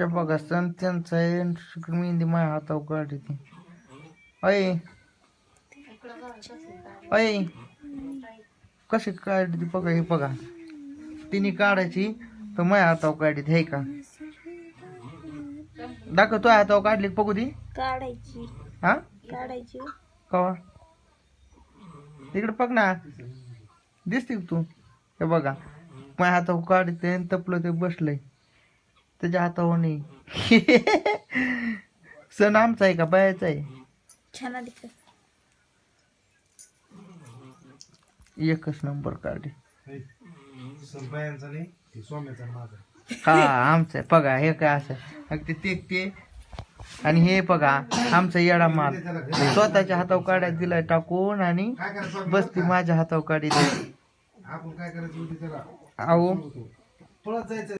हे बघा सण त्यांचा आहे मेहंदी माझ्या हातावर काढली ती. अय अय कशी काढली ती बघा हे बघा. तिने काढायची तर माझ्या हातावर काढली हे का? दाखव तो हातावर काढली बघू ती? काढायची. हा? काढायची कवा? इकडे बघ ना. दिसते तू? हे बघा. माझ्या हातावर काढते आणि तपलं ते बसलंय. त्याच्या हातावर नाही. सण आमचा आहे का? बायाचा आहे. छान आली का एकच नंबर काढे संपायांचा नाही ते सोम्याचा आणि माझा. हा आमचं आहे. बघा हे काय असं. अगदी ते ते. आणि हे बघा आमचा येडा माल. स्वतःच्या हातावर काढायला दिलाय टाकून आणि काय करायचं बस ती माझ्या हातावर काढी आपण काय करायचं होती त्याला? अहो. पळत जायचं.